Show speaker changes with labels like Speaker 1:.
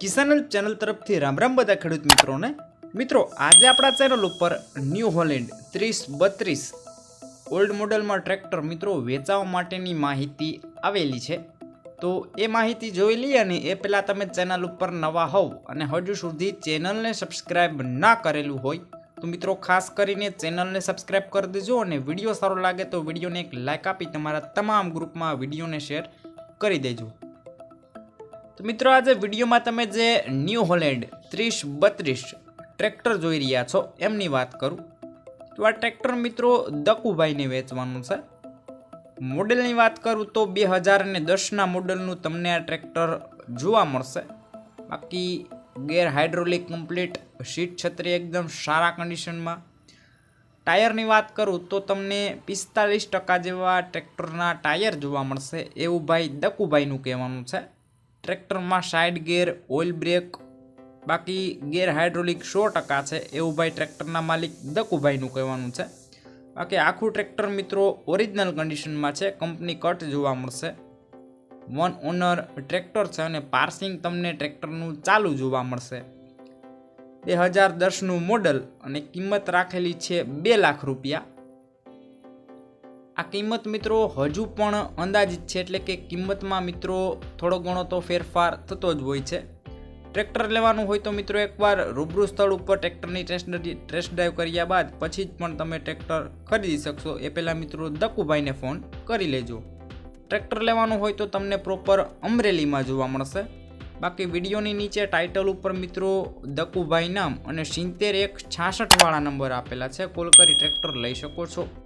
Speaker 1: કિસાન channel તરફથી રામ રામ બધા ખેડૂત મિત્રોને. મિત્રો, આજે આપણા ચેનલ ઉપર ન્યૂ હોલેન્ડ ત્રીસ બત્રીસ ઓલ્ડ મોડલમાં ટ્રેક્ટર મિત્રો વેચાવા માટેની માહિતી આવેલી છે. તો એ માહિતી જોઈ લઈએ અને એ પહેલાં તમે ચેનલ ઉપર નવા હોવ અને હજુ સુધી ચેનલને સબસ્ક્રાઈબ ના કરેલું હોય, તો મિત્રો ખાસ કરીને ચેનલને સબસ્ક્રાઈબ કરી દેજો અને વીડિયો સારો લાગે તો વિડીયોને એક લાઇક આપી તમારા તમામ ગ્રુપમાં વિડીયોને શેર કરી દેજો. તો મિત્રો, આજે વિડીયોમાં તમે જે ન્યૂ હોલેન્ડ ત્રીસ બત્રીસ ટ્રેક્ટર જોઈ રહ્યા છો, એમની વાત કરું. તો આ ટ્રેક્ટર મિત્રો દકુભાઈને વેચવાનું છે. મોડેલની વાત કરું તો બે હજાર અને દસના મોડેલનું તમને આ ટ્રેક્ટર જોવા મળશે. બાકી ગેર હાઇડ્રોલિક કમ્પ્લીટ સીટ છત્રી એકદમ સારા કન્ડિશનમાં ટાયરની વાત કરું તો તમને પિસ્તાલીસ ટકા જેવા ટ્રેક્ટરના ટાયર જોવા મળશે, એવું ભાઈ દકુભાઈનું કહેવાનું છે. ટ્રેક્ટરમાં સાઇડ ગેર, ઓઇલ બ્રેક, બાકી ગેર હાઇડ્રોલિક સો ટકા છે. એવું ભાઈ ટ્રેક્ટરના માલિક દકુભાઈનું કહેવાનું છે. બાકી આખું ટ્રેક્ટર મિત્રો ઓરિજિનલ કન્ડિશનમાં છે. કંપની કટ જોવા મળશે. વન ઓનર ટ્રેક્ટર છે અને પાર્સિંગ તમને ટ્રેક્ટરનું ચાલુ જોવા મળશે. બે હજાર દસનું મોડલ અને કિંમત રાખેલી છે બે લાખ રૂપિયા. આ કિંમત મિત્રો હજુ પણ અંદાજિત છે એટલે કે કિંમતમાં મિત્રો થોડો ઘણો તો ફેરફાર થતો જ હોય છે. ટ્રેક્ટર લેવાનું હોય તો મિત્રો એકવાર રૂબરૂ સ્થળ ઉપર ટ્રેક્ટરની ટેસ્ટ ટેસ્ટ ડ્રાઈવ કર્યા બાદ પછી જ પણ તમે ટ્રેક્ટર ખરીદી શકશો. એ પહેલાં મિત્રો દકુભાઈને ફોન કરી લેજો. ટ્રેક્ટર લેવાનું હોય તો તમને પ્રોપર અમરેલીમાં જોવા મળશે. બાકી વિડીયોની નીચે ટાઇટલ ઉપર મિત્રો દકુભાઈ નામ અને સિત્તેર એક છાસઠવાળા નંબર આપેલા છે. કોલ કરી ટ્રેક્ટર લઈ શકો છો.